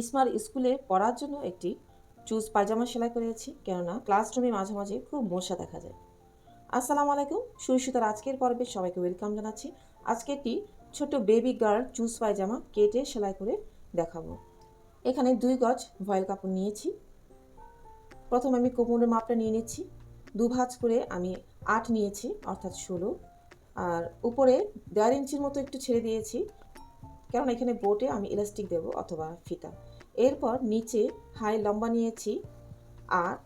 ইসমার স্কুলে পড়ার জন্য একটি চুজ পায়জামা সেলাই করেছি, কেননা ক্লাসরুমে মাঝে মাঝে খুব মশা দেখা যায়। আসসালামু আলাইকুম সুইসুতার আজকের পর্বে সবাইকে ওয়েলকাম জানাচ্ছি। আজকে একটি ছোট বেবি গার্ল চুজ পায়জামা কেটে সেলাই করে দেখাবো। এখানে দুই গজ ভয়েল কাপড় নিয়েছি। প্রথম আমি কোমরের মাপটা নিয়ে নিচ্ছি। দু ভাঁজ করে আমি আট নিয়েছি, অর্থাৎ ষোলো। আর উপরে দেড় ইঞ্চির মতো একটু ছেড়ে দিয়েছি কারণ এখানে বোটে আমি ইলাস্টিক দেব অথবা ফিতা। এরপর নিচে হাই লম্বা নিয়েছি, আট,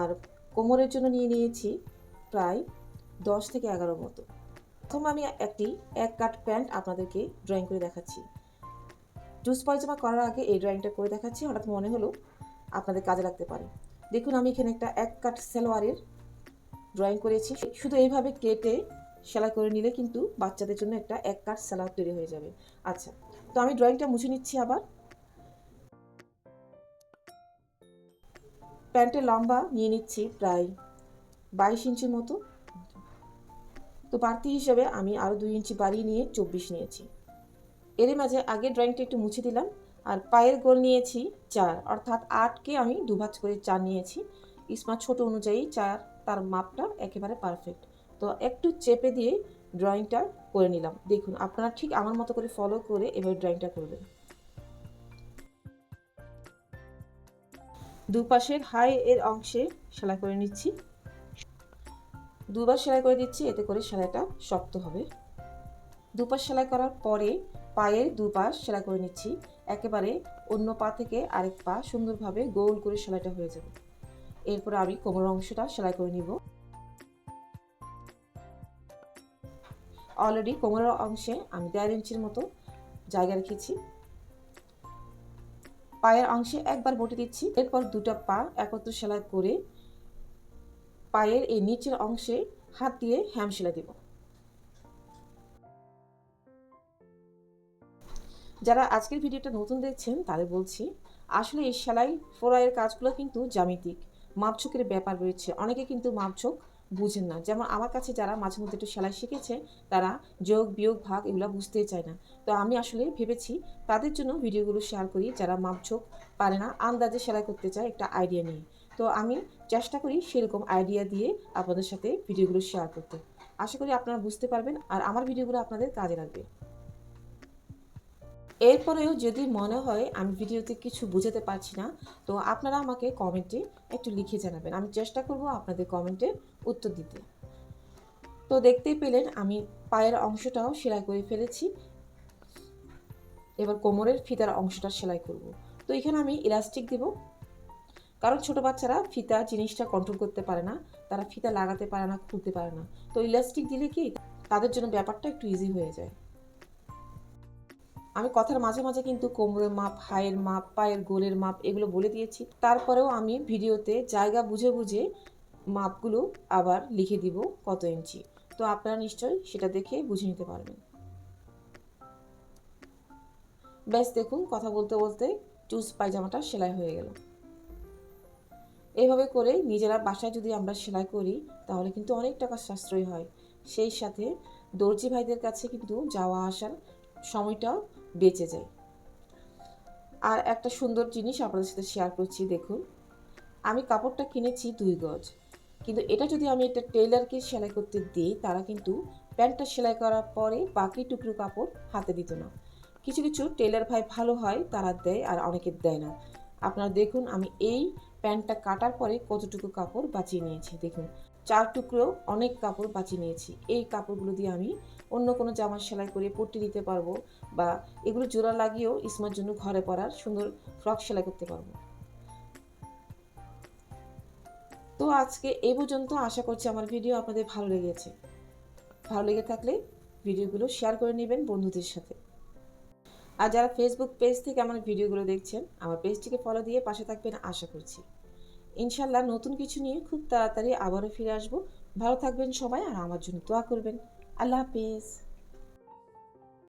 আর কোমরের জন্য নিয়ে নিয়েছি প্রায় দশ থেকে এগারো মতো। প্রথম আমি একটি এক কাট প্যান্ট আপনাদেরকে ড্রয়িং করে দেখাচ্ছি। জুস পায়জামা করার আগে এই ড্রয়িংটা করে দেখাচ্ছি, হঠাৎ মনে হলো আপনাদের কাজে লাগতে পারে। দেখুন, আমি এখানে একটা এক কাট সালোয়ারের ড্রয়িং করেছি। শুধু এইভাবে কেটে সেলাই করে নিলে কিন্তু বাচ্চাদের জন্য একটা এক কাট সালোয়ার তৈরি হয়ে যাবে। আচ্ছা তো আমি ড্রয়িংটা মুছে নিচ্ছি আবার। প্যান্টের লম্বা নিয়ে নিচ্ছি প্রায় বাইশ ইঞ্চির মতো। তো বাড়তি হিসেবে আমি আরও দুই ইঞ্চি বাড়িয়ে নিয়ে চব্বিশ নিয়েছি। এর মাঝে আগে ড্রয়িংটা একটু মুছে দিলাম আর পায়ের গোল নিয়েছি চার। অর্থাৎ আটকে আমি দুভাজ করে চার নিয়েছি। ইসমা ছোট অনুযায়ী চার, তার মাপটা একেবারে পারফেক্ট। তো একটু চেপে দিয়ে ড্রয়িংটা করে নিলাম। দেখুন, আপনারা ঠিক আমার মতো করে ফলো করে এবার ড্রয়িংটা করবেন। দুপাশের হাই এর অংশে সেলাই করে নিচ্ছি। দুবার সেলাই করে দিচ্ছি, এতে করে সেলাইটা শক্ত হবে। দুপাশ সেলাই করার পরে পায়ের দুপাশ সেলাই করে নিচ্ছি। একেবারে অন্য পা থেকে আরেক পা সুন্দরভাবে গোল করে সেলাইটা হয়ে যাবে। এরপরে আমি কোমর অংশটা সেলাই করে নিব। অলরেডি কোমরের অংশে আমি দেড় ইঞ্চির মতো জায়গা রেখেছি। পায়ের অংশে একবার বটে দিচ্ছি। এরপর দুটো পা একত্র সেলাই করে পায়ের এই নিচের অংশে হাত দিয়ে হ্যাম সেলাই দেব। যারা আজকের ভিডিওটা নতুন দেখছেন, তাদের বলছি, আসলে এই সেলাই, ফোড়াইয়ের কাজগুলো কিন্তু জ্যামিতিক। মাপঝোঁকের ব্যাপার রয়েছে। অনেকে কিন্তু মাপঝোঁক বুঝেন না। যেমন আমার কাছে যারা মাঝে মধ্যে একটু সেলাই শিখেছে, তারা যোগ, বিয়োগ, ভাগ এগুলো বুঝতেই চায় না। তো আমি আসলে ভেবেছি তাদের জন্য ভিডিওগুলো শেয়ার করি, যারা মাপঝোঁক পারে না, আন্দাজে সেলাই করতে চায় একটা আইডিয়া নিয়ে। তো আমি চেষ্টা করি সেরকম আইডিয়া দিয়ে আপনাদের সাথে ভিডিওগুলো শেয়ার করতে। আশা করি আপনারা বুঝতে পারবেন আর আমার ভিডিওগুলো আপনাদের কাজে লাগবে। এরপরেও যদি মনে হয় আমি ভিডিওতে কিছু বোঝাতে পারছি না, তো আপনারা আমাকে কমেন্টে একটু লিখে জানাবেন। আমি চেষ্টা করব আপনাদের কমেন্টে উত্তর দিতে। তো দেখতেই পেলেন, আমি পায়ের অংশটাও সেলাই করে ফেলেছি। এবার কোমরের ফিতার অংশটা সেলাই করব। তো এখানে আমি ইলাস্টিক দেব। কারণ ছোট বাচ্চারা ফিতা জিনিসটা কন্ট্রোল করতে পারে না, তারা ফিতা লাগাতে পারে না, খুলতে পারে না। তো ইলাস্টিক দিলে কি তাদের জন্য ব্যাপারটা একটু ইজি হয়ে যায়। আমি কথার মাঝে মাঝে কিন্তু কোমরের মাপ হাইয়ের মাপ, পায়ের গোলের মাপ এগুলো বলে দিয়েছি। তারপরেও আমি ভিডিওতে জায়গা বুঝে বুঝে মাপগুলো আবার লিখে দিব কত ইঞ্চি। তো আপনারা নিশ্চয়ই সেটা দেখে বুঝে নিতে পারবেন। ব্যাস দেখুন, কথা বলতে বলতে চুজ পায়জামাটা সেলাই হয়ে গেল। এইভাবে করে নিজেরা বাসায় যদি আমরা সেলাই করি, তাহলে কিন্তু অনেক টাকা সাশ্রয় হয়। সেই সাথে দর্জি ভাইদের কাছে কিন্তু যাওয়া আসার সময়টাও বেঁচে যায়। আর একটা সুন্দর জিনিস আপনাদের সাথে শেয়ার করছি, দেখুন। আমি কাপড়টা কিনেছি দুই গজ। কিন্তু এটা যদি আমি একটা টেলারকে সেলাই করতে দিই, তারা কিন্তু প্যান্টটা সেলাই করার পরে বাকি টুকরো কাপড় হাতে দিত না। কিছু কিছু টেলার ভাই ভালো হয়, তারা দেয় আর অনেকে দেয় না। আপনারা দেখুন, আমি এই প্যান্টটা কাটার পরে কতটুকু কাপড় বাঁচিয়ে নিয়েছি, দেখুন। চার টুকরো অনেক কাপড় বাঁচিয়ে নিয়েছি। এই কাপড়গুলো দিয়ে আমি অন্য কোনো জামা সেলাই করে পট্টি দিতে পারব বা এগুলো জোড়া লাগিয়েও ইসমার জন্য ঘরে পরার সুন্দর ফ্রক সেলাই করতে পারব। তো আজকে এই পর্যন্ত আশা করছি আমার ভিডিও আপনাদের ভালো লেগেছে। ভালো লেগে থাকলে ভিডিওগুলো শেয়ার করে নেবেন বন্ধুদের সাথে। আর যারা ফেসবুক পেজ থেকে আমার ভিডিওগুলো দেখছেন, আমার পেজটিকে ফলো দিয়ে পাশে থাকবেন আশা করছি। ইনশাল্লাহ নতুন কিছু নিয়ে খুব তাড়াতাড়ি আবারও ফিরে আসব। ভালো থাকবেন সবাই আর আমার জন্য দোয়া করবেন। আল্লাহ হাফেজ।